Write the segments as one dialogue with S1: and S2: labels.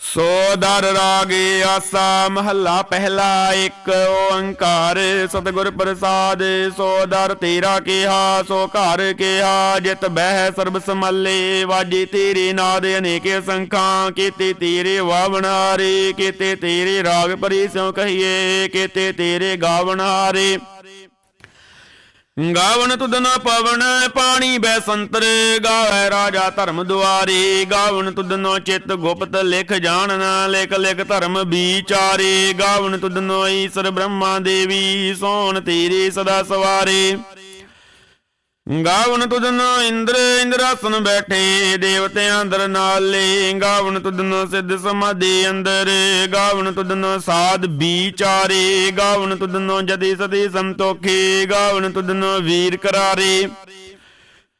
S1: ਸੋ ਦਰ ਰਾਗੇ ਆਸਾ, ਮਹੱਲਾ ਪਹਿਲਾ ਇੱਕ, ਓੰਕਾਰ ਸਤਿਗੁਰ ਪ੍ਰਸਾਦ, ਸੋ ਦਰ ਤੇਰਾ ਕਿਹਾ, ਸੋ ਘਰ ਕਿਹਾ, ਜਿਤ ਬਹਿ ਸਰਬ ਸਮਾਲੇ ਵਾਜੀ ਤੇਰੇ ਨਾਦ ਅਨੇਕੇ ਸੰਖਾਂ, ਕੀਤੇ ਤੇਰੇ ਵਾਵਣਾਰੇ ਕੀਤੇ ਤੇਰੇ ਰਾਗ ਪਰੀ ਸਿਉ ਕਹੀਏ, ਕੀਤੇ ਤੇਰੇ ਗਾਵਣਾਰੇ ਗਾਵਣ ਤੁਦਨ ਪਵਨ, ਪਾਣੀ ਬੈ ਸੰਤਰ, ਗਾਵੇ ਰਾਜਾ ਧਰਮ ਦੁਆਰੇ। ਗਾਵਨ ਤੁਧਨੋ ਚਿਤ ਗੁਪਤ ਲਿਖ ਜਾਣਨਾ, ਲਿਖ ਲਿਖ ਧਰਮ ਵਿਚਾਰੇ। ਗਾਵਨ ਤੁਧਨੋ ਈਸ਼ਰ ਬ੍ਰਹਮਾ ਦੇਵੀ ਸੋਣ ਤੇਰੇ ਸਦਾ ਸਵਾਰੇ। ਗਾਵਨ ਤੁਧਨੋ ਇੰਦਰ ਇੰਦਰਾਸਨ ਬੈਠੇ, ਦੇਵਤਿਆਂ ਅੰਦਰ ਨਾਲੇ। ਗਾਵਣ ਤੁਧਨੋ ਸਿੱਧ ਸਮਾਧੀ ਅੰਦਰ ਗਾਵਣ ਤੁਧਨੋ ਸਾਧ ਵਿਚਾਰੇ। ਗਾਵਨ ਤੁਧਨੋ ਜਦੀ ਸਦੀ ਸੰਤੋਖੇ, ਗਾਵਨ ਤੁਧਨੋ ਵੀਰ ਕਰਾਰੇ।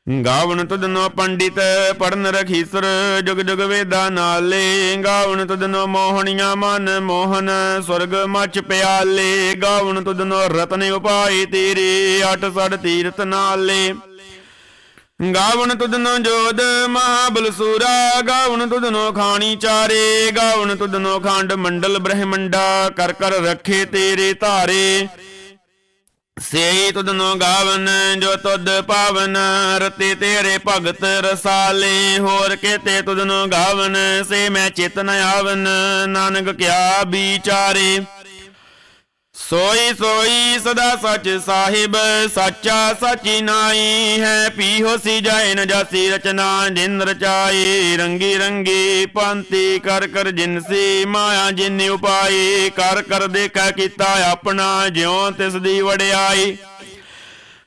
S1: ਗਾਵਣ ਤੁਧਨੋ ਪੰਡਿਤ ਪੜਨ ਰਖੀਸਰ, ਜੁਗ ਜੁਗ ਵੇਦਾ ਨਾਲੇ। ਗਾਵਣ ਤੁਧਨੋ ਮੋਹਣੀਆਂ ਮਨ ਮੋਹਨ ਸੁਰਗ ਮਚ ਪਿਆਲੇ। ਗਾਵਣ ਤੁਧਨੋ ਰਤਨ ਉਪਾਏ ਤੇਰੇ, ਅਟ ਸੜ ਤੀਰਤ ਨਾਲੇ। ਗਾਵਣ ਤੁਧਨੋ ਜੋਦ ਮਹਾਬਲ ਸੂਰਾ ਗਾਵਣ ਤੁਧਨੋ ਖਾਣੀ ਚਾਰੇ। ਗਾਵਣ ਤੁਧਨੋ ਖੰਡ ਮੰਡਲ ਬ੍ਰਹਮੰਡਾ, ਕਰ ਕਰ ਰੱਖੇ ਤੇਰੇ ਧਾਰੇ। ਸੇ ਸੇਈ ਨੂੰ ਗਾਵਨ, ਜੋ ਤੁਧ ਪਾਵਨ, ਰਤੇ ਤੇਰੇ ਭਗਤ ਰਸਾਲੇ। ਹੋਰ ਕੇਤੇ ਤੁਧਨੋ ਗਾਵਨ, ਸੇ ਮੈਂ ਚੇਤਨ ਆਵਨ, ਨਾਨਕ ਕਿਆ ਵਿਚਾਰੇ। ਸੋਈ ਸੋਈ ਸਦਾ ਸਚ ਸਾਹਿਬ, ਸਾਚਾ ਸਾਚੀ ਨਾਈ ਹੈ। ਪੀ ਹੋਸੀ ਜਾਏ ਨ ਜਾਸੀ ਰਚਨਾ, ਜਿਨ ਰਚਾਈ ਰੰਗੀ ਰੰਗੀ ਪੰਤੀ ਕਰ ਕਰ ਜਿਨਸੀ ਮਾਇਆ, ਜਿਨ ਉਪਾਈ ਕਰ ਕਰ ਦੇਖਾ ਕੀਤਾ ਆਪਣਾ, ਜਿਉ ਤਿਸ ਦੀ ਵਡਿਆਈ।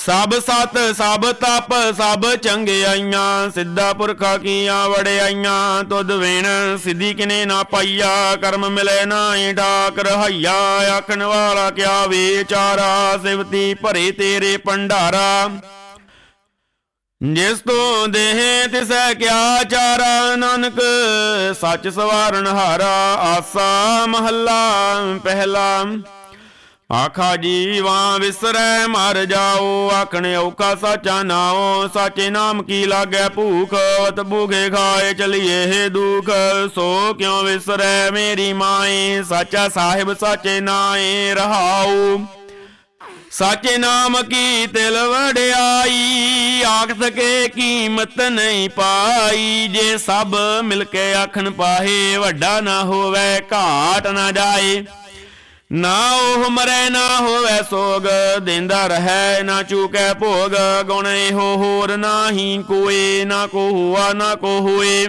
S1: ਸਭ ਸਤ, ਸਭ ਤਪ, ਸਭ ਚੰਗਿਆਈਆਂ ਸਿੱਧਾ ਪੁਰਖਾ ਕੀਆਂ ਵੜਿਆਈਆਂ ਤੁਧ ਵੇਣ ਸਿੱਧੀ ਕਿਨੇ ਨਾ ਪਾਈਆ, ਕਰਮ ਮਿਲੇ ਨਾਹੀ ਢਾਕ ਰਹਾਈਆ, ਆਖਣ ਵਾਲਾ ਕਿਆ ਵਿਚਾਰਾ, ਸਿਵਤੀ ਭਰੇ ਤੇਰੇ ਭੰਡਾਰਾ। ਜਿਸ ਤੋਂ ਦੇਹ ਤਿਸੈ ਕਿਆ ਚਾਰਾ, ਨਾਨਕ ਸੱਚ ਸਵਾਰਨ ਹਾਰਾ, ਆਸਾ ਮਹੱਲਾ, ਪਹਿਲਾ ਆਖਾ ਜੀਵਾਂ ਵਿਸਰੈ, ਮਰ ਜਾਓ, ਆਖਣ ਔਖਾ ਸਾਚਾ ਨਾਉ, ਸਾਚੇ ਨਾਮ ਕੀ ਲਾਗੈ ਭੂਖ ਵਤ ਭੂਖੇ ਖਾਏ ਚਲੀਏ ਹੈ ਦੁਖ, ਸੋ ਕਿਉ ਵਿਸਰੈ ਮੇਰੀ ਮਾਏ, ਸਾਚਾ ਸਾਹਿਬ ਸਾਚੇ ਨਾਏ ਰਹਾਉ। ਸਾਚੇ ਨਾਮ ਕੀ ਤਿਲ ਵੜਿਆਈ ਆਖ ਸਕੇ ਕੀਮਤ ਨਹੀਂ ਪਾਈ, ਜੇ ਸਭ ਮਿਲ ਕੇ ਆਖਣ ਪਾਹੇ, ਵੱਡਾ ਨਾ ਹੋਵੇ, ਘਾਟ ਨਾ ਜਾਏ। ਨਾ ਉਹ ਮਰੇ, ਨਾ ਹੋਵੇ ਸੋਗ, ਦਿੰਦਾ ਰਹੈ, ਨਾ ਚੂਕੈ ਭੋਗ। ਗੁਣ ਇਹੋ ਹੋਰ ਨਾਹੀ ਕੋਏ, ਨਾ ਕੋ ਹੁਆ ਨਾ ਕੋ ਹੋਏ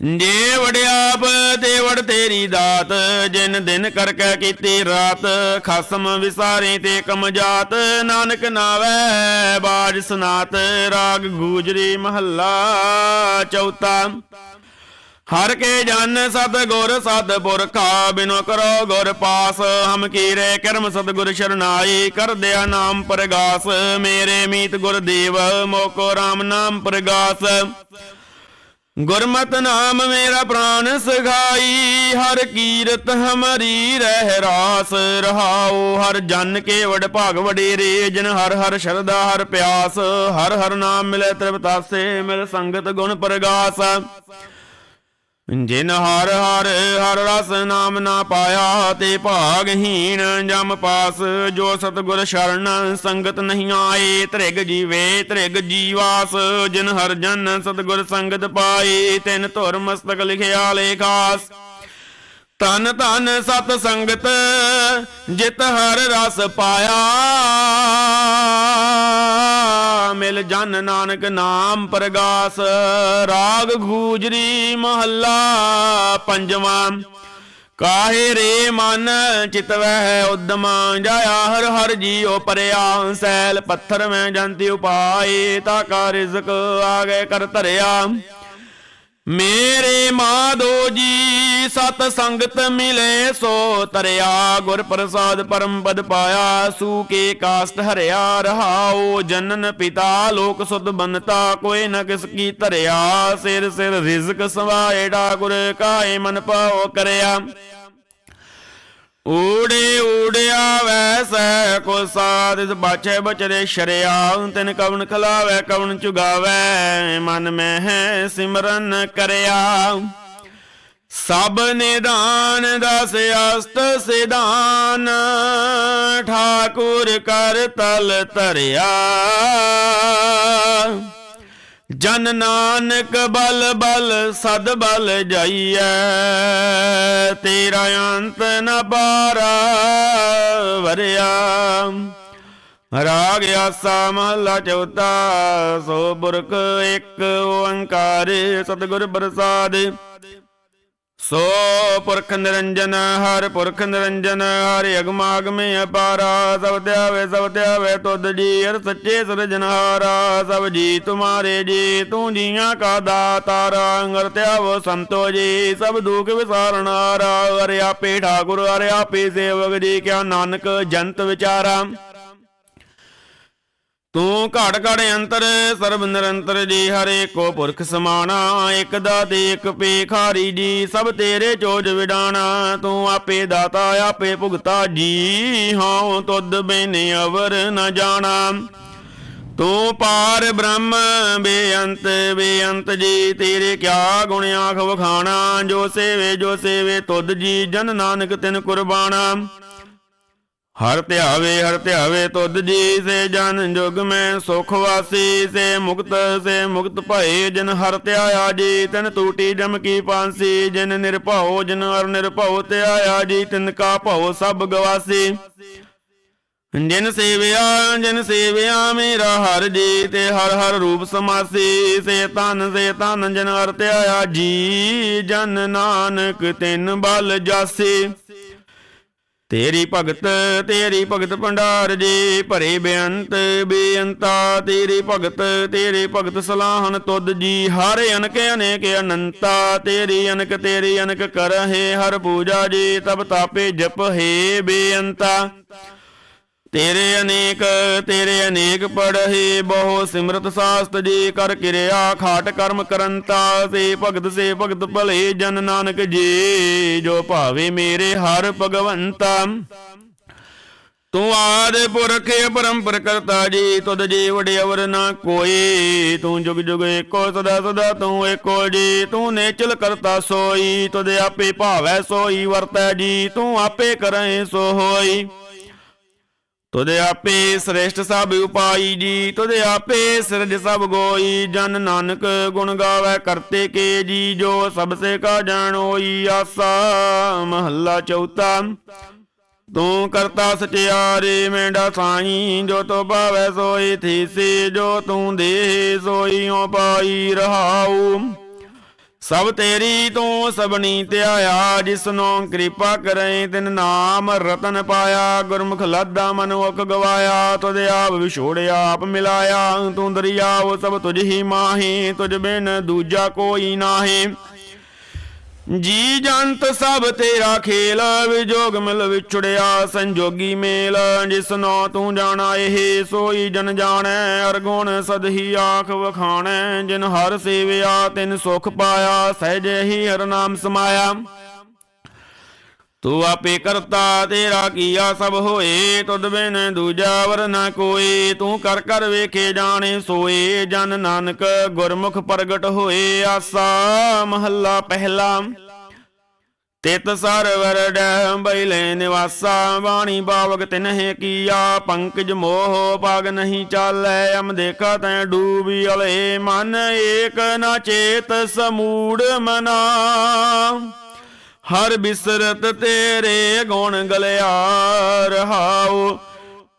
S1: ਜੇ ਵੜਿਆਪ ਤੇ ਵੜ ਤੇਰੀ ਦਾਤ, ਜਿਨ ਦਿਨ ਕਰਕੇ ਕੀਤੀ ਰਾਤ। ਖਸਮ ਵਿਸਾਰੇ ਤੇ ਕਮਜਾਤ ਨਾਨਕ ਨਾਵੈ ਬਾਜ ਸਨਾਤ। ਰਾਗ ਗੂਜਰੀ ਮਹੱਲਾ ਚੌਥਾ। ਹਰ ਕੇ ਜਨ ਸਤ ਗੁਰ ਸਤ ਪੁਰਖਾ ਬਿਨੋ ਕਰੋ ਗੁਰ ਪਾਸ, ਹਮ ਕੀਰੇ ਕਰਮ ਸਤ ਗੁਰ ਸ਼ਰਨਾਈ ਕਰ ਦਿਆ ਨਾਮ ਪ੍ਰਗਾਸ, ਮੇਰੇ ਮੀਤ ਗੁਰ ਦੇਵ, ਮੋਕੋ RAM ਨਾਮ ਪ੍ਰਗਾਸ। ਗੁਰਮਤਿ ਨਾਮ ਮੇਰਾ ਪ੍ਰਾਨ ਸਖਾਈ, ਹਰ ਕੀਰਤ ਹਮਰੀ ਰਹਿ ਰਾਸ, ਰਹਾਉ ਹਰ ਜਨ ਕੇ ਵਡ ਭਾਗ ਵਡੇਰੇ, ਜਿਨ ਹਰ ਹਰ ਸ਼ਰਦਾ ਹਰ ਪਿਆਸ, ਹਰ ਹਰ ਨਾਮ ਮਿਲੇ ਤ੍ਰਿਪਤਾਸੇ, ਮਿਲ ਸੰਗਤ ਗੁਣ ਪ੍ਰਗਾਸ। ਜਿਨ ਹਰ ਹਰ ਹਰ ਰਸ ਨਾਮ ਨਾ ਪਾਇਆ ਤੇ ਭਾਗਹੀਣ ਜਮ ਪਾਸ, ਜੋ ਸਤਗੁਰ ਸ਼ਰਨ ਸੰਗਤ ਨਹੀਂ ਆਏ, ਤ੍ਰਿਗ ਜੀਵੇ, ਤ੍ਰਿਗ ਜੀਵਾਸ, ਜਿਨ ਹਰ ਜਨ ਸਤਗੁਰ ਸੰਗਤ ਪਾਏ, ਤਿਨ ਧੁਰ ਮਸਤਕ ਲਿਖਿਆ ਲੇਖਾਸ। ਤਨ ਤਨ ਸਤ ਸੰਗਤ, ਜਿਤ ਹਰ ਰਸ ਪਾਇਆ ਮਿਲ ਜਨ ਨਾਨਕ ਨਾਮ ਪ੍ਰਗਾਸ। ਰਾਗ ਗੂਜਰੀ ਮਹੱਲਾ ਪੰਜਵਾਂ। ਕਾਹੇ ਰੇ ਮਨ ਚਿਤਵੈ ਉਦਮ, ਜਾਇਆ ਹਰ ਹਰ ਜੀਉ ਪਰਿਆ। ਸੈਲ ਪੱਥਰ ਮੈਂ ਜੰਤੀ ਉਪਾਏ, ਤਾ ਕਾ ਰਿਜ਼ਕ ਆਗੇ ਕਰ ਧਰਿਆ। ਮੇਰੇ ਮਾਧੋ ਜੀ, ਸਤ ਸੰਗਤ ਮਿਲੇ ਸੋ ਤਰਿਆ, ਗੁਰ ਪ੍ਰਸਾਦ ਪਰਮ ਪਦ ਪਾਇਆ, ਸੂ ਕੇ ਕਾਸਟ ਹਰਿਆ, ਰਹਾਉ ਜਨਨ ਪਿਤਾ, ਲੋਕ ਸੁਧ ਬਨਤਾ, ਕੋਈ ਨ ਕਿਸ ਕੀ ਧਰਿਆ, ਸਿਰ ਸਿਰ ਰਿਜ਼ਕ ਸਵਾਏ ਗੁਰ ਕਾਏ ਮਨ ਪਾਉ ਕਰਿਆ। ਊੜੇ ਊੜਿਆ ਵੈਸੈ ਕੋ ਸਾਧਿਸ ਬਾਛੇ ਬਚਰੇ ਸ਼ਰਿਆ ਤਿਨ ਕਵਨ ਖਲਾਵੇ ਕਵਨ ਚੁਗਾਵੇ, ਮਨ ਮੈਂ ਹੈ ਸਿਮਰਨ ਕਰਿਆ। ਸਭ ਨਿਦਾਨ ਦਸ ਅਸਤ ਸਿਧਾਨ, ਠਾਕੁਰ ਕਰ ਤਲ ਧਰਿਆ। ਜਨ ਨਾਨਕ ਬਲ ਬਲ ਸਦ ਬਲ ਜਾਈਐ, ਤੇਰਾ ਅੰਤ ਨ ਪਾਰਾ ਵਰਿਆ। ਰਾਗ ਆਸਾ ਮਹਲਾ ਚੌਥਾ, ਸੋ ਪੁਰਖ ਇੱਕ ਓੰਕਾਰ, ਸਤਿਗੁਰ ਪ੍ਰਸਾਦ। ਸੋ ਪੁਰਖ ਨਿਰੰਜਨ, ਹਰ ਪੁਰਖ ਨਿਰੰਜਨ, ਹਰ ਅਗਮਾਗਮੇ ਅਪਾਰਾ, ਸਭ ਧਿਆਵੇ ਸਭ ਧਿਆਵੇ ਤੁਧ ਜੀ, ਹਰ ਸੱਚੇ ਸਿਰਜਨਹਾਰਾ ਸਭ ਜੀ ਤੁਮਾਰੇ ਜੀ, ਤੂੰ ਜੀਆਂ ਕਾ ਦਾਤਾਰਾ ਅੰਗਰ ਧਿਆਵੋ ਸੰਤੋ ਜੀ, ਸਭ ਦੁਖ ਵਿਸਾਰਨਾਰਾ, ਹਰਿ ਆਪੇ ਠਾਕੁਰ, ਹਰਿ ਆਪੇ ਸੇਵਕ ਜੀ, ਕਿਆ ਨਾਨਕ ਜੰਤ ਵਿਚਾਰਾ। ਤੂੰ ਘੜ ਘੜ ਅੰਤਰ, ਸਰਬ ਨਿਰੰਤਰ ਜੀ, ਹਰੇ ਕੋ ਪੁਰਖ ਸਮਾਣਾ, ਇਕ ਦਾਤੇ, ਇਕ ਪੇਖਾਰੀ ਜੀ, ਸਭ ਤੇਰੇ ਚੋਜ ਵਿਡਾਣਾ, ਤੂੰ ਆਪੇ ਦਾਤਾ, ਆਪੇ ਭੁਗਤਾ ਜੀ ਹਾਂ ਤੁਧ ਬੈਨੇ ਅਵਰ ਨ ਜਾਣਾ। ਤੂੰ ਪਾਰ ਬ੍ਰਹਮ, ਬੇਅੰਤ ਬੇਅੰਤ ਜੀ, ਤੇਰੇ ਕਿਆ ਗੁਣ ਆਖ ਵਖਾਣਾ ਜੋ ਸੇਵੇ ਜੋ ਸੇਵੇ ਤੁਧ ਜੀ, ਜਨ ਨਾਨਕ ਤਿਨ ਕੁਰਬਾਨਾ ਹਰ ਧਿਆਵੇ ਹਰ ਧਿਆਵੇ ਤੁਧ ਜੀ, ਸੇ ਜਨ ਜੁਗ ਮੈਂ ਸੁਖ ਵਾਸੀ, ਸੇ ਮੁਕਤ ਸੇ ਮੁਕਤ ਭਏ ਜਿਨ ਹਰ ਧਿਆਇਆ ਜੀ, ਤਨ ਟੂਟੀ ਜਮ ਕੀ ਪਾਂਸੀ, ਜਿਨ ਨਿਰਭਉ, ਜਿਨ ਅਰ ਨਿਰਭਉ ਧਿਆਇਆ ਜੀ, ਤਿਨ ਕਾ ਭਉ ਸਭ ਗਵਾਸੀ। ਜਿਨ ਸੇਵਿਆ ਜਿਨ ਸੇਵਿਆ ਮੇਰਾ ਹਰ ਜੀ, ਤੇ ਹਰ ਹਰ ਰੂਪ ਸਮਾਸੀ, ਸੇ ਤਨ ਸੇ ਤਨ ਜਨ ਹਰ ਧਿਆਇਆ ਜੀ, ਜਨ ਨਾਨਕ ਤਿਨ ਬਲ ਜਾਸੀ। ਤੇਰੀ ਭਗਤ ਤੇਰੀ ਭਗਤ ਭੰਡਾਰ ਜੀ, ਭਰੇ ਬੇਅੰਤ, ਬੇਅੰਤਾ। ਤੇਰੀ ਭਗਤ ਤੇਰੀ ਭਗਤ ਸਲਾਹਨ ਤੁਧ ਜੀ, ਹਰ ਅਨਕ, ਅਨੇਕ ਅਨੰਤਾ। ਤੇਰੀ ਅਨਕ ਤੇਰੀ ਅਨਕ ਕਰਹਿ ਹਰ ਪੂਜਾ ਜੀ, ਤਬ ਤਾਪੇ ਜਪ ਹੈ ਬੇਅੰਤਾ। ਤੇਰੇ ਅਨੇਕ ਤੇਰੇ ਅਨੇਕ ਪੜਹੀ, ਬਹੁ ਸਿਮਰਤ ਸਾਸਤ ਜੀ ਕਰ ਕਿਰਿਆ, ਖਾਟ ਕਰਮ ਕਰੰਤਾ, ਸੇ ਭਗਤ ਸੇ ਭਗਤ ਭਲੇ ਜਨ ਨਾਨਕ ਜੀ, ਜੋ ਭਾਵੇ ਮੇਰੇ ਹਰ ਭਗਵੰਤਾ। ਤੂੰ ਆਦ ਪੁਰਖ ਪਰੰਪਰ ਕਰਤਾ ਜੀ, ਤੁਧ ਜੀ ਵਡਿਆਵਰ ਨਾ ਕੋਈ। ਤੂੰ ਜੁਗ ਜੁਗ ਏਕੋ, ਸਦਾ ਸਦਾ ਤੂੰ ਏਕੋ ਜੀ। ਤੂੰ ਨੇਚਲ ਕਰਤਾ ਸੋਈ, ਤੁਧ ਆਪੇ ਭਾਵੈ ਸੋਈ, ਵਰਤੈ ਜੀ, ਤੂੰ ਆਪੇ ਕਰੈ ਸੋ ਹੋਈ ਤੁਧ ਆਪੇ ਸ੍ਰੇਸ਼ਟ ਸਭ ਉਪਾਈ ਜੀ, ਤੁਧ ਆਪੇ ਸਿਰਜ ਸਭ ਗੋਈ, ਜਨ ਨਾਨਕ ਗੁਣ ਗਾਵੇ ਕਰਤੇ ਕੇ ਜੀ, ਜੋ ਸਭ ਸੇ ਕਾ ਜਾਣੋਈ ਆਸਾ, ਮਹੱਲਾ ਚੌਥਾ। ਤੂੰ ਕਰਤਾ ਸਚਿਆਰੇ, ਮੇਂਡਾ ਸਾਈ, ਜੋ ਤੋ ਭਾਵੈ ਸੋਈ ਥੀਸੀ, ਜੋ ਤੂੰ ਦੇ ਸੋਈਓ ਪਾਈ ਰਹਾਉ। ਸਭ ਤੇਰੀ ਤੂੰ ਸਬਣੀ ਧਿਆਇਆ, ਜਿਸਨੋ ਕਿਰਪਾ ਕਰੇ, ਤਿਨ ਨਾਮ ਰਤਨ ਪਾਇਆ। ਗੁਰਮੁਖ ਲਾਦਾ ਮਨ ਮੁਖ ਗਵਾਇਆ, ਤੁਧ ਆਪ ਵਿਛੋੜਿਆ ਆਪ ਮਿਲਾਇਆ। ਤੂੰ ਦਰਿਆ, ਉਹ ਸਭ ਤੁਝ ਹੀ ਮਾਹੀ, ਤੁਝ ਬਿਨ ਦੂਜਾ ਕੋਈ ਨਾਹੀ। ਜੀ ਜੰਤ ਸਭ ਤੇਰਾ ਖੇਲ, ਵਿਜੋਗ ਮਿਲ ਵਿਛੜਿਆ, ਸੰਜੋਗੀ ਮੇਲ। ਜਿਸ ਨੋ ਤੂੰ ਜਾਣਾ, ਇਹ ਸੋਈ ਜਨ ਜਾਣੈ, ਅਰਗੁਣ ਸਦਹੀ ਆਖ ਵਖਾਣੈ। ਜਿਨ ਹਰ ਸੇਵਿਆ, ਤਿਨ ਸੁਖ ਪਾਇਆ, ਸਹਿਜੇ ਹੀ ਹਰ ਨਾਮ ਸਮਾਇਆ। ਤੂੰ ਆਪੇ ਕਰਤਾ ਤੇਰਾ ਕੀਆ ਸਭ ਹੋਏ, ਤੁਧ ਬਿਨ ਦੂਜਾ ਵਰ ਨਾ ਕੋਈ ਤੂੰ ਕਰ ਕਰ ਵੇਖੇ ਜਾਣੇ ਸੋਏ, ਜਨ ਨਾਨਕ ਗੁਰਮੁਖ ਪ੍ਰਗਟ ਹੋਏ। ਆਸਾ ਮਹੱਲਾ ਪਹਿਲਾ, ਤਿਤ ਸਰਵਰ ਡੈ ਬੈਲੇ ਨਿਵਾਸਾ। ਬਾਣੀ ਬਾਵਕ ਤਿਨਹਿ ਕੀਆ, ਪੰਕਜ ਮੋਹ ਪਾਗ ਨਹੀਂ ਚਾਲੈ। ਅਮ ਦੇਖਾ ਤੈ ਡੂਬੀ ਅਲੇ, ਮਨ ਏਕ ਨਾ ਚੇਤ ਸਮੂੜ ਮਨਾ। ਹਰ ਬਿਸਰਤ ਤੇਰੇ ਗੁਣ ਗਲਿਆ ਰਹਾਉ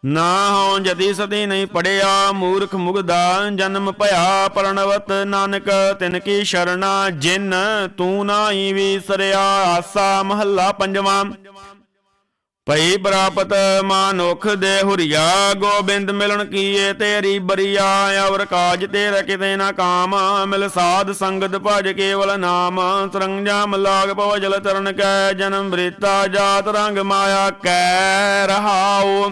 S1: ਨਾ ਹੋ ਜਦੀ ਸਦੀ ਨਹੀਂ ਪੜਿਆ, ਮੂਰਖ ਮੁਗਦਾ ਜਨਮ ਭਇਆ। ਪਰਣਵਤ ਨਾਨਕ, ਤਿਨ ਕੀ ਸ਼ਰਣਾ ਜਿਨ ਤੂੰ ਨਾਹੀ ਵਿਸਰਿਆ। ਆਸਾ ਮਹੱਲਾ ਪੰਜਵਾਂ। ਪਈ ਪ੍ਰਾਪਤ ਮਾਨੁਖ ਦੇ ਹੁਰੀਆ, ਗੋਬਿੰਦ ਮਿਲਣ ਕੀਏ ਤੇਰੀ ਬਰੀਆ, ਅਵਰ ਕਾਜ ਤੇਰਾ ਕਿਤੇ ਨਾ ਕਾਮ, ਮਿਲ ਸਾਧ ਸੰਗਤ ਭਜ ਕੇਵਲ ਨਾਮ ਸਰੰਜਾਮ ਲਾਗ ਪਵ ਜਲ ਤਰਨ ਕੈ, ਜਨਮ ਬ੍ਰਿਤਾ ਜਾਤ ਰੰਗ ਮਾਇਆ ਕੈ, ਰਹਾਉ।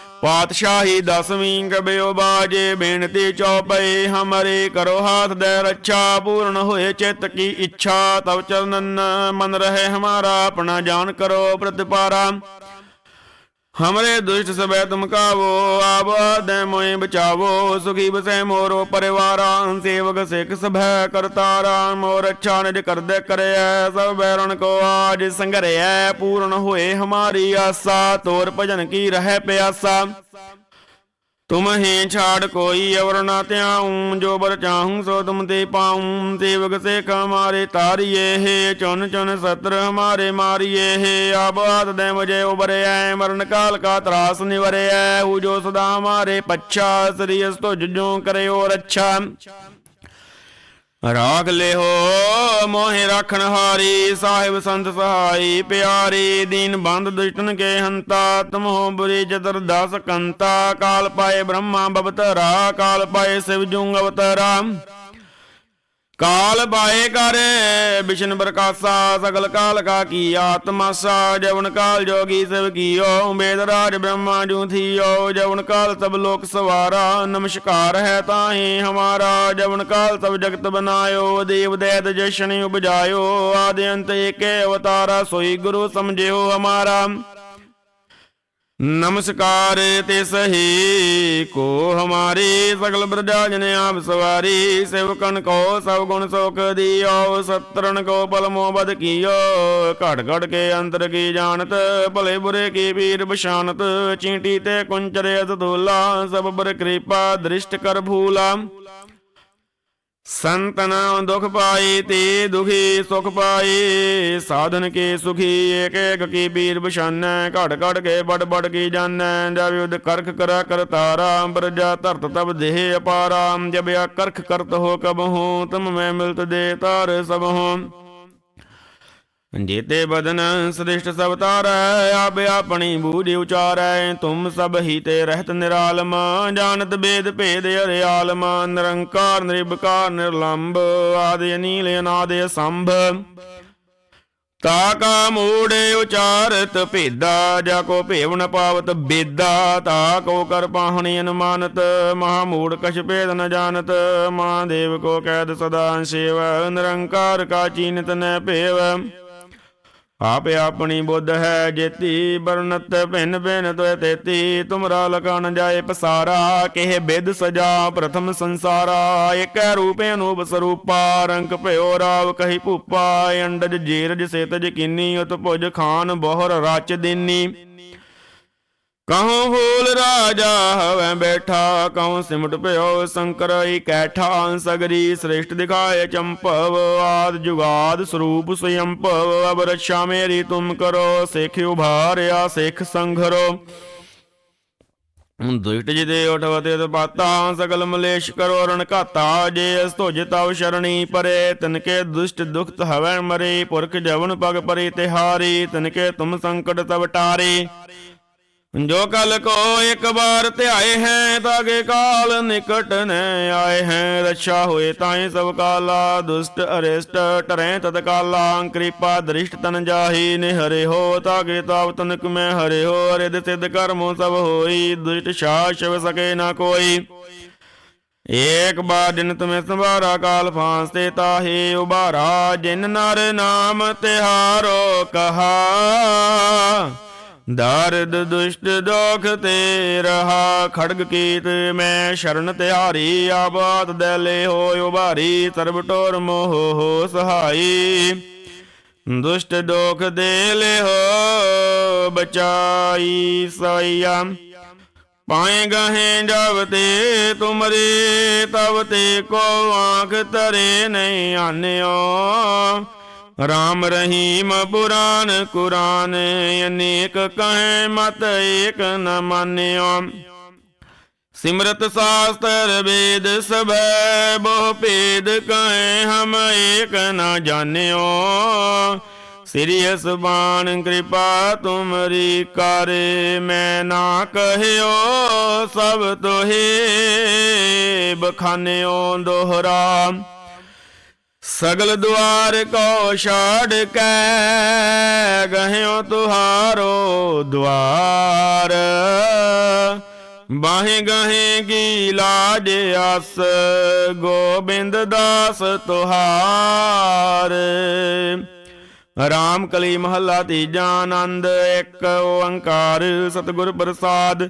S1: ਪਾਤਸ਼ਾਹੀ ਦਸਵੀਂ ਕਬਿਓ ਬਾਜੇ, ਬੇਨਤੀ ਚੌਪਈ, ਹਮਰੇ ਕਰੋ ਹਾਥ ਦੇ ਰੱਛਾ, ਪੂਰਨ ਹੋਏ ਚਿੱਤ ਕੀ ਇੱਛਾ, ਤਵ ਚਰਨਨ ਮਨ ਰਹੇ ਹਮਾਰਾ, ਆਪਣਾ ਜਾਨ ਕਰੋ ਪ੍ਰਤਿਪਾਰਾ। ਹਮਰੇ ਦੁਸ਼ਟ ਸਭੈ ਤੁਮ ਕਾਵੋ ਆਪ ਦੇ ਮੋਏ ਬਚਾਵੋ ਸੁਖੀ ਬਸੈ ਮੋਰੋ ਪਰਿਵਾਰਾਂ ਸੇਵਕ ਸਿੱਖ ਸਭੈ ਕਰਤਾਰਾ ਮੋਰ ਅੱਛਾ ਨਿਜ ਕਰਦੇ ਕਰਿਐ ਸਭ ਬੈਰਣ ਕੋ ਆਜ ਸੰਗਰਿਐ ਪੂਰਨ ਹੋਏ ਹਮਾਰੀ ਆਸਾ ਤੋਰ ਭਜਨ ਕੀ ਰਹਿ ਪਿਆਸਾ ਤੁਮ ਹੀ ਛਾੜ ਕੋਈ ਅਵਰ ਨਾ ਧਿਆਉ, ਜੋ ਬਰ ਚਾਹੂੰ ਸੋ ਤੁਮ ਤੇ ਪਾਉ। ਸੇਵਕ ਸੇਖ ਹਮਾਰੇ ਤਾਰੀਏ ਹੈ ਚੁਨ ਚੁਨ ਸਤਰ ਹਮਾਰੇ ਮਾਰੀਏ ਹੈ। ਆਬਾਦ ਦੇ ਮੁਝੇ ਉਬਰਿਐ ਮਰਨ ਕਾਲ ਕਾ ਤਰਾਸ ਨਿਵਰਿਐ ਹੂ ਜੋ ਸਦਾ ਹਮਾਰੇ ਪੱਛਾ, ਸ੍ਰੀ ਅਸ ਜੋ ਕਰਿਓ ਰੱਛਾ ਰਾਗ ਲਿਓ ਮੋਹਿ ਰੱਖਣ ਹਾਰੀ, ਸਾਹਿਬ ਸੰਤ ਸਹਾਈ, ਪਿਆਰੀ ਦੀਨ ਬੰਦ ਦੁਸ਼ਟਨ ਕੇ ਹੰਤਾ, ਤਮੋ ਬੁਰੀ ਜਦਰ ਦਸ ਕੰਤਾ, ਕਾਲ ਪਾਏ ਬ੍ਰਹਮਾ ਬਵਤਰਾ, ਕਾਲ ਪਾਏ ਸਿਵ ਜੁੰਗ ਅਵਤਰਾ। ਕਾਲ ਬਾਏ ਕਰ ਵਿਸ਼ਨ ਪ੍ਰਕਾਸ਼ਾ ਸਗਲ ਕਾਲ ਕਾ ਕੀ ਆਤਮਾਸਾ ਜਵਨ ਕਾਲ ਜੋਗੀ ਸਿਵ ਕੀਓ ਮੇਦ ਰਾਜ ਬ੍ਰਹਮਾ ਜੂ ਥੀਓ, ਜਵਨ ਕਾਲ ਸਭ ਲੋਕ ਸਵਾਰਾ, ਨਮਸਕਾਰ ਹੈ ਤਾਹੀ ਹਮਾਰਾ, ਜਵਨ ਕਾਲ ਸਭ ਜਗਤ ਬਨਾਇਓ ਦੇਵ ਦੈਤ ਜਸ਼ਨ ਉਪਜਾਇਓ, ਆਦਿ ਅੰਤ ਏਕੇ ਅਵਤਾਰਾ, ਸੋਈ ਗੁਰੂ ਸਮਝਿਓ ਹਮਾਰਾ। ਨਮਸਕਾਰ ਤੇ ਸਹੀ, ਕੋ ਹਮਾਰੀ ਸਗਲ ਬ੍ਰਜਾ ਜਨ ਆਪ ਸਵਾਰੀ, ਸੇਵਕਨ ਕੋ ਸਭ ਗੁਣ ਸੁਖ ਦਿਓ ਸਤਰਨ ਕੋ ਬਲ ਮੋਬਦ ਕੀਓ, ਘੜ ਘੜ ਕੇ ਅੰਦਰ ਕੀ ਜਾਣਤ, ਭਲੇ ਬੁਰੇ ਕੀ ਵੀਰ ਬਸ਼ਾਨਤ ਚੀਂਟੀ ਤੇ ਕੁੰਚਰੇ ਅਤਦੂਲਾ ਸਭ ਬਰ ਕਿਰਪਾ, ਦ੍ਰਿਸ਼ਟ ਕਰ ਭੂਲਾ। ਸੰਤਨ ਦੁਖ ਪਾਈ, ਤੇ ਦੁਖੀ ਸੁਖ ਪਾਈ। ਸਾਧਨ ਕੇ ਸੁਖੀ ਏਕ ਏਕ ਕੀ ਬੀਰ ਬਸ਼ਾਨੈ ਘੜ ਘੜ ਕੇ ਬੜ ਬੜ ਕੀ ਜਾਣੈ। ਜਬ ਯੁਧ ਕਰਖ ਕਰਾ ਕਰਤਾਰਾ ਬਰਜਾ ਧਰਤ ਤਬ ਦੇਹ ਅਪਾਰਾ। ਜਬ ਆ ਕਰਖ ਕਰਤ ਹੋ ਕਬ ਹੋ, ਤੁਮ ਮੈਂ ਮਿਲਤ ਦੇ ਤਾਰ ਸਭ ਹੂੰ। ਜੇਤੇ ਬਦਨ ਸ੍ਰਿਸ਼ਟ ਸਭ ਤਾਰੈ, ਆਪ ਆਪਣੀ ਬੂਝ ਉਚਾਰੈ, ਤੁਮ ਸਭ ਹੀ ਤੇ ਰਹਿਤ ਨਿਰਾਲਮ, ਜਾਣਤ ਬੇਦ ਭੇਦ ਅਰਿਆਲਮ ਨਿਰੰਕਾਰ ਨਿਰਭਕਾਰ ਨਿਰਲੰਭ ਆਦਿ ਅਨੀਲ, ਅਨਾਦਿ ਸੰਭ ਤਾ ਕਾ ਮੂੜੇ ਉਚਾਰਤ ਭੇਦਾ, ਜਾ ਕੋ ਭੇਵ ਨ ਪਾਵਤ ਬੇਦਾ, ਤਾ ਕੋ ਕਰ ਪਾਹਣੀ ਅਨੁਮਾਨਤ, ਮਹਾ ਮੂੜ ਕਛ ਭੇਦ ਨ ਜਾਣਤ, ਮਹਾਦੇਵ ਕੋ ਕੈਦ ਸਦਾ ਸੇਵ, ਨਿਰੰਕਾਰ ਕਾ ਚੀਨਤ ਨ ਭੇਵ। ਆਪ ਆਪਣੀ ਬੁੱਧ ਹੈ ਜੇਤੀ ਬਰਨਤ ਭਿੰਨ ਭਿੰਨ ਤੋਏ ਤੇਤੀ, ਤੁਮਰਾ ਲਗਨ ਜਾਏ ਪਸਾਰਾ, ਕਿਹ ਬਿਦ ਸਜਾ ਪ੍ਰਥਮ ਸੰਸਾਰਾ ਏਕੈ ਰੂਪੇ ਅਨੂਪ ਸਰੂਪਾ, ਰੰਗ ਭਇਓ ਰਾਵ ਕਹੀ ਭੂਪਾ, ਅੰਡਜ ਜੀਰਜ ਸੇਤਜ ਕੀਨੀ ਉਤ ਭੁਜ ਖਾਨ ਬਹੁਰ ਰਚ ਦੀਨੀ। ਕਹਉ ਫੂਲ ਰਾਜਾ ਹਵੈ ਬੈਠਾ ਕਹਉ ਸਿਮਟ ਭਇਓ ਸ਼ੰਕਰ ਇਕੈਠਾ ਸਗਰੀ ਸ੍ਰਿਸ਼ਟ ਦਿਖਾਏ ਚੰਪਵ, ਆਦ ਜੁਗਾਦ ਸਰੂਪ ਸਯੰਪਵ ਅਬ ਰੱਛਾ ਮੇਰੀ ਤੁਮ ਕਰੋ, ਸਿੱਖ ਉਭਾਰਿਆ, ਸਿੱਖ ਸੰਘਰੋ। ਦੁਸ਼ਟ ਜਿਦੇ ਉਠਵਤੇ ਤਪਾਤਾ ਸਗਲ ਮਲੇਸ਼ ਕਰੋ ਰਣ ਘਾਤਾ, ਜੇ ਅਸ ਤੁਜ ਤਵ ਸ਼ਰਣੀ ਪਰੇ, ਤਨਕੇ ਦੁਸ਼ਟ ਦੁਖਤ ਹਵੈ ਮਰੇ, ਪੁਰਖ ਜਵਨ ਪਗ ਪਰੇ ਤਿਹਾਰੀ, ਤਨਕੇ ਤੁਮ ਸੰਕਟ ਤਵ ਟਾਰੇ। ਜੋ ਕਲ ਕੋ ਇੱਕ ਬਾਰ ਧਿਆਏ ਹੈ ਤਾਗੇ ਕਾਲ ਨਿਕਟ ਨ ਆਏ ਹੈ। ਰੱਛਾ ਹੋਏ ਤਾਏ ਸਭ ਕਾਲਾ, ਦੁਸ਼ਟ, ਅਰਿਸ਼ਟ, ਟਰੈ ਤਤ ਕਿਰਪਾ ਦ੍ਰਿਸ਼ਟ ਤਨ ਜਾਹੀ ਨੇ ਹੋ ਤਾਗੇ ਤਾਵ ਤਨਕ ਮੈਂ ਹਰੇ ਹੋ ਰਿਦ ਸਿਧ ਕਰਮੋ ਸਭ ਹੋਈ, ਦੁਸ਼ਟ ਸ਼ਾਸਵ ਸਕੇ ਨਾ ਕੋਈ। ਏਕ ਬਾਰ ਦਿਨ ਤੁਮੇ ਸੰਭਾਰਾ, ਕਾਲ ਫਾਂਸਤੇ ਤਾਹੇ ਉਬਾਰਾ ਜਿਨ ਨਰ ਨਾਮ ਤਿਹਾਰੋ ਕਹਾ। ਦਰਦ ਦੁਸ਼ਟ ਦੋਖ ਤੇ ਰਹਾ। ਖੜਗ ਕੀਤ ਮੈਂ ਸ਼ਰਨ ਤਿਹਾਰੀ, ਆਬਾਦ ਦਲੇ ਹੋਇ ਉਭਾਰੀ, ਸਰਬ ਟੋਰ ਮੋਹ ਹੋ ਸਹਾਈ। ਦੁਸ਼ਟ ਦੋਖ ਦੇ ਲਿਓ ਬਚਾਈ ਸਾਇਆ ਪਾਏ ਗਹੇ ਜਬ ਤੇ ਤੁਮਰੇ ਤਬ ਤੇ ਕੋ ਆਂਖ ਤਰੇ ਨਹੀਂ ਆਨਿਓ। ਰਾਮ ਰਹੀਮ ਪੁਰਾਨ ਕੁਰਾਨ, ਅਨੇਕ ਕਹੇ ਮਤ ਏਕ ਨ ਮਾਨਿਓ। ਸਿਮਰਤ ਸਾਸਤਰ ਵੇਦ ਸਭੈ, ਬਹੁ ਭੇਦ ਕਹੇ ਹਮ ਏਕ ਨ ਜਾਣਿਓ। ਸਿਰਿਯਸ ਬਾਣ ਕਿਰਪਾ ਤੁਮਰੀ ਕਰੇ, ਮੈਂ ਨਾ ਕਹਿਓ ਸਭ ਤੋਹੇ ਬਖਾਨਿਓ ਦੋਹਰਾ। ਸਗਲ ਦੁਆਰ ਕੋ ਛਾੜ ਕੇ, ਗਹਿਓ ਤੁਹਾਰੋ ਦੁਆਰ। ਬਾਹੇ ਗਹੇ ਕੀ ਲਾਜ ਅਸ ਗੋਬਿੰਦ ਦਾਸ ਤੁਹਾਰ। ਰਾਮ ਕਲੀ ਮਹੱਲਾ ਤੀਜਾ ਆਨੰਦ, ਇੱਕ ਓੰਕਾਰ ਸਤਿਗੁਰ ਪ੍ਰਸਾਦ।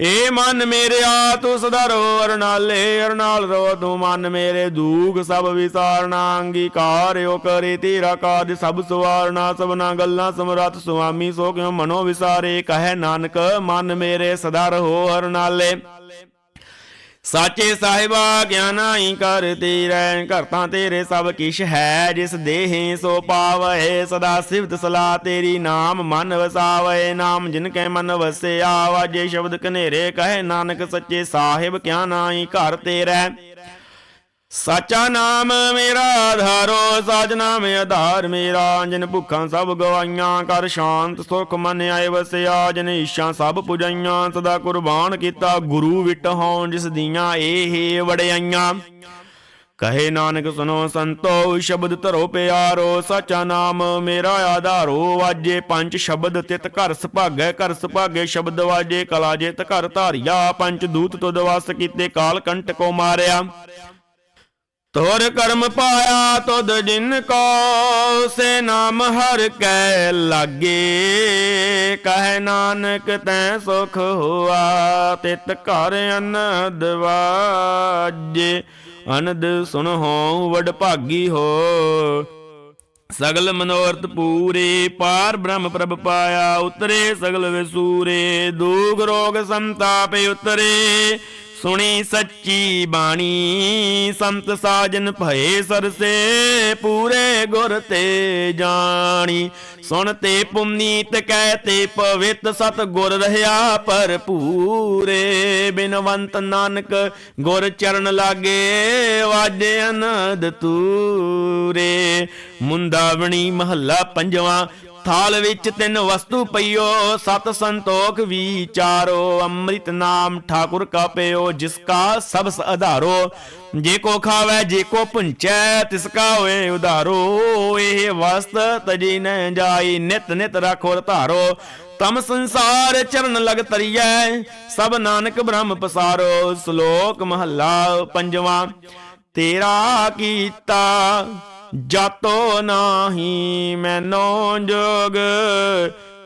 S1: ਏ ਮਨ ਮੇਰਿਆ ਤੂੰ ਸਦਾ ਰੋ ਅਰਨਾਲੇ, ਅਰਨਾਲ ਰੋ ਤੂੰ ਮਨ ਮੇਰੇ ਦੂਖ ਸਭ ਵਿਸਾਰਨਾ ਅੰਗੀਕਾਰਿਓ ਕਰੇ ਤੇਰਾ ਕਾਜ, ਸਭ ਸਵਾਰਨਾ, ਸਭਨਾ ਗੱਲਾਂ ਸਮਰੱਥ ਸੁਆਮੀ ਸੋ ਕਿਉ ਮਨੋ ਵਿਸਾਰੇ, ਕਹੈ ਨਾਨਕ ਮਨ ਮੇਰੇ ਸਦਾ ਰਹੋ ਅਰਨਾਲੇ। ਸਾਚੇ ਸਾਹਿਬਾ ਗਿਆਨਾਈ ਕਰ ਤੇਰੇ ਘਰ ਤਾਂ ਤੇਰੇ ਸਭ ਕਿਛ ਹੈ, ਜਿਸ ਦੇਹੇ ਸੋ ਪਾਵੈ ਸਦਾ ਸਿਵਤ ਸਲਾ ਤੇਰੀ ਨਾਮ ਮਨ ਵਸਾਵੈ ਨਾਮ ਜਿਨ ਕੈ ਮਨ ਵਸਿਆ, ਵਾਜੇ ਸ਼ਬਦ ਕਨੇਰੇ ਕਹੇ ਨਾਨਕ ਸੱਚੇ ਸਾਹਿਬ ਕਿਆ ਨਾਈ ਘਰ ਤੇਰੇ। ਸਾਚਾ ਨਾਮ ਮੇਰਾ ਆਧਾਰੋ ਸਾਜ ਨਾਮ ਆਧਾਰ ਮੇਰਾ। ਜਿਨ ਭੁੱਖਾਂ ਸਭ ਗਵਾਈਆਂ, ਕਰ ਸ਼ਾਂਤ ਸੁਖ ਮਨ ਆਏ ਵਸਿਆ। ਜਿਨ ਈਸ਼ਾ ਸਭ ਪੁਜਾਈਆਂ, ਸਦਾ ਕੁਰਬਾਨ ਕੀਤਾ। ਗੁਰੂ ਵਿਟਹੋਂ ਜਿਸ ਦੀਆਂ ਇਹ ਵੜਾਈਆਂ ਕਹੇ ਨਾਨਕ ਸੁਨੋ ਸੰਤੋ, ਸ਼ਬਦ ਧਰੋ ਪਿਆਰੋ। ਸਾਚਾ ਨਾਮ ਮੇਰਾ ਆਧਾਰੋ, ਵਾਜੇ ਪੰਜ ਸ਼ਬਦ ਤਿਤ ਘਰ ਸੁਭਾਗੈ, ਘਰ ਸੁਭਾਗੇ ਸ਼ਬਦ ਵਾਜੇ, ਕਲਾ ਜਿਤ ਘਰ ਧਾਰਿਆ। ਪੰਜ ਦੂਤ ਤੁਧ ਵਸ ਕੀਤੇ, ਕਾਲ ਕੰਟ ਕੋ ਮਾਰਿਆ। ਤੋਰ ਕਰਮ ਪਾਇਆ ਤੁਧ ਜਿਨ ਕੋ, ਸੇ ਨਾਮ ਹਰ ਕੈ ਲਾਗੇ। ਕਹਿ ਨਾਨਕ ਤੈ ਸੁਖ ਹੋਆ, ਤਿਤ ਘਰ ਅਨੰਦ ਵਾਜੇ। ਅਨੰਦ ਸੁਨਹੁ ਵਡ ਭਾਗੀ ਹੋ। ਸਗਲ ਮਨੋਰਥ ਪੂਰੇ, ਪਾਰ ਬ੍ਰਹਮ ਪ੍ਰਭ ਪਾਇਆ, ਉਤਰੇ ਸਗਲ ਵਿਸੂਰੇ। ਦੂਗ ਰੋਗ ਸੰਤਾਪ ਉਤਰੇ। ਸੁਣੀ ਸੱਚੀ ਬਾਣੀ, ਸੰਤ ਸਾਜਨ ਭਏ ਸਰਸੇ, ਪੂਰੇ ਗੁਰ ਤੇ ਜਾਣੀ। ਸੁਣ ਤੇ ਪੁਨੀਤ ਕਹਿ ਤੇ ਪਵਿੱਤ ਸਤ ਗੁਰ ਰਹਾ ਭਰਪੂਰੇ। ਬਿਨਵੰਤ ਨਾਨਕ ਗੁਰ ਚਰਨ ਲਾਗੇ, ਵਾਜੇ ਅਨੰਦ ਤੂਰੇ। ਮੁੰਦਾਵਣੀ ਮਹੱਲਾ ਪੰਜਵਾਂ ਥਾਲ ਵਿੱਚ ਤਿੰਨ ਵਸਤੂ ਪਈਓ, ਸਤ ਸੰਤੋਖ ਵਿਚਾਰੋ ਅੰਮ੍ਰਿਤ ਨਾਮ ਠਾਕੁਰ ਕਾ ਪਿਓ ਜਿਸ ਕਾ ਸਬਸ ਆਧਾਰੋ ਜੇ ਕੋ ਖਾਵੇ, ਜੇ ਕੋ ਪੁੰਚੈ, ਤਿਸ ਕਾ ਹੋਏ ਉਧਾਰੋ। ਇਹ ਵਸਤ ਤਜੀ ਨ ਜਾਈ, ਨਿਤ ਨਿਤ ਰਾਖੋ ਧਾਰੋ। ਤਮ ਸੰਸਾਰ ਚਰਨ ਲਗ ਤਰੀਐ, ਸਭ ਨਾਨਕ ਬ੍ਰਹਮ ਪਸਾਰੋ। ਸ਼ਲੋਕ ਮਹੱਲਾ ਪੰਜਵਾਂ, ਤੇਰਾ ਕੀਤਾ ਜਾਤੋ ਨਾਹੀ ਮੈਨੋ ਜੋਗ,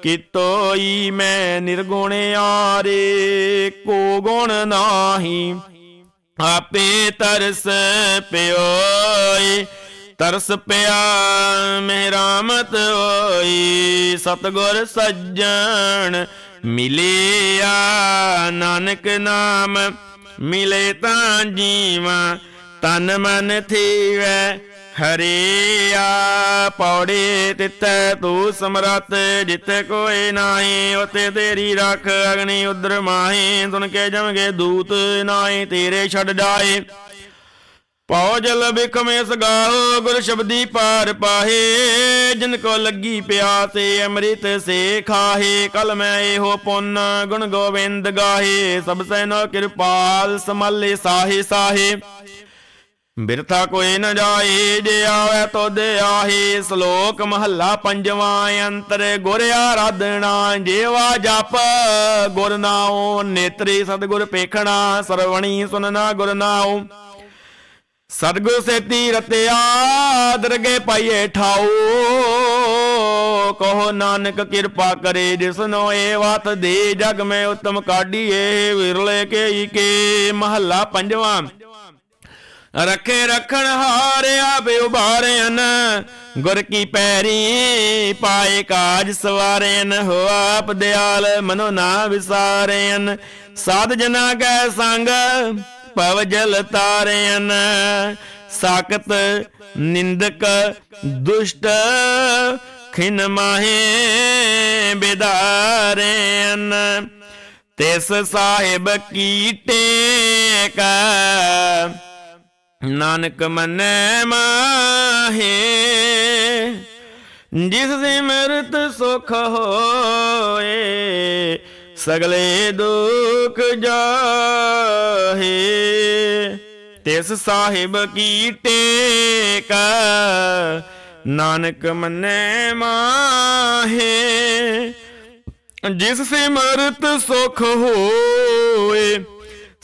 S1: ਕਿਤੋਈ ਮੈਂ ਨਿਰਗੁਣ ਆਰੇ ਕੋ ਗੁਣ ਨਾਹੀ। ਆਪੇ ਤਰਸ ਪਿਓਈ, ਤਰਸ ਪਿਆ ਮਿਹਰਾਮਤ ਹੋਈ। ਸਤਗੁਰ ਸੱਜਣ ਮਿਲਿਆ, ਨਾਨਕ ਨਾਮ ਮਿਲੇ ਤਾਂ ਜੀਵਾ, ਤਨ ਮਨ ਥੀਵੈ ਹਰੀਆ ਪੌੜੇ ਤਿੱਤੈ ਤੂੰ ਸਮਰਤ ਜਿੱਤੇ ਕੋਈ ਨਾਹੀ ਉਤੇ ਤੇਰੀ ਰੱਖ ਅਗਨੀ ਉਦਰ ਮਾਹੀ, ਸੁਣ ਕੇ ਜਮਗੇ ਦੂਤ ਨਾਹੀ, ਤੇਰੇ ਛੱਡ ਜਾਏ ਪਉ ਜਲ ਬਿਖਮੇ ਸਗਾਹੋ, ਗੁਰ ਸ਼ਬਦੀ ਪਾਰ ਪਾਹੇ, ਜਿਨ ਕੋ ਲੱਗੀ ਪਿਆਸੇ, ਅੰਮ੍ਰਿਤ ਸੇ ਖਾਹੇ। ਕਲ ਮੈਂ ਇਹੋ ਪੁੰਨ, ਗੁਣ ਗੋਬਿੰਦ ਗਾਹੇ, ਸਭ ਸੈਨੋ ਕਿਰਪਾਲ ਸਮਲੇ ਸਾਹੇ ਸਾਹੇ। ਬਿਰਥਾ ਕੋਈ ਨ ਜਾਏ ਜੇ ਆਵੇ ਤੋਦ ਆਹੇ। ਸ਼ਲੋਕ ਮਹੱਲਾ ਪੰਜਵਾਂ, ਅੰਤਰ ਗੁਰ ਆਰਾਧਨਾ, ਜੇਵਾ ਜਪ। ਗੁਰ ਨਾਉ, ਨੇਤਰੀ ਸਤਗੁਰ ਪੇਖਣਾ, ਸਰਵਣੀ ਸੁਨਣਾ ਗੁਰ ਨਾਉ। ਸਤਗੁਰ ਸੇਤੀ ਰਤਿਆ, ਦਰਗੇ ਪਾਈਏ ਠਾਉ। ਕਹੋ ਨਾਨਕ ਕਿਰਪਾ ਕਰੇ ਜਿਸਨੋ ਇਹ ਵਤ ਦੇ ਜਗ ਮੈਂ ਉਤਮ ਕਾਢੀਏ। ਵਿਰਲੇ ਕੇ ਕੇ ਮਹੱਲਾ ਪੰਜਵਾਂ। ਰਖੇ ਰੱਖਣ ਹਾਰਿਆ ਬੇ ਉਭਾਰਿਆਨ ਗੁਰ ਕੀ ਪੈਰੀ ਪਾਏ ਕਾਜ ਸਵਾਰਿਆਨ ਹੋ ਆਪ ਦਿਆਲ ਮਨੋ ਨਾ ਵਿਸਾਰਿਆਨ ਸਾਧ ਜਨਾ ਕੈ ਸੰਗ ਭਵ ਜਲ ਤਾਰਿਆਨ ਸਾਕਤ ਨਿੰਦਕ ਦੁਸ਼ਟ ਖਿਨ ਮਾਹੇ ਬਿਦਾਰਿਆਨ ਤਿਸ ਸਾਹਿਬ ਕੀ ਟੇਕ ਨਾਨਕ ਮੰਨੈ ਮਾਹੇ, ਜਿਸ ਸਿਮਰਤ ਸੁਖ ਹੋਏ, ਸਗਲੇ ਦੁਖ ਜਾਹੇ। ਤਿਸ ਸਾਹਿਬ ਕੀ ਟੇਕ, ਨਾਨਕ ਮੰਨੈ ਮਾਹੇ, ਜਿਸ ਸਿਮਰਤ ਸੁਖ ਹੋਏ।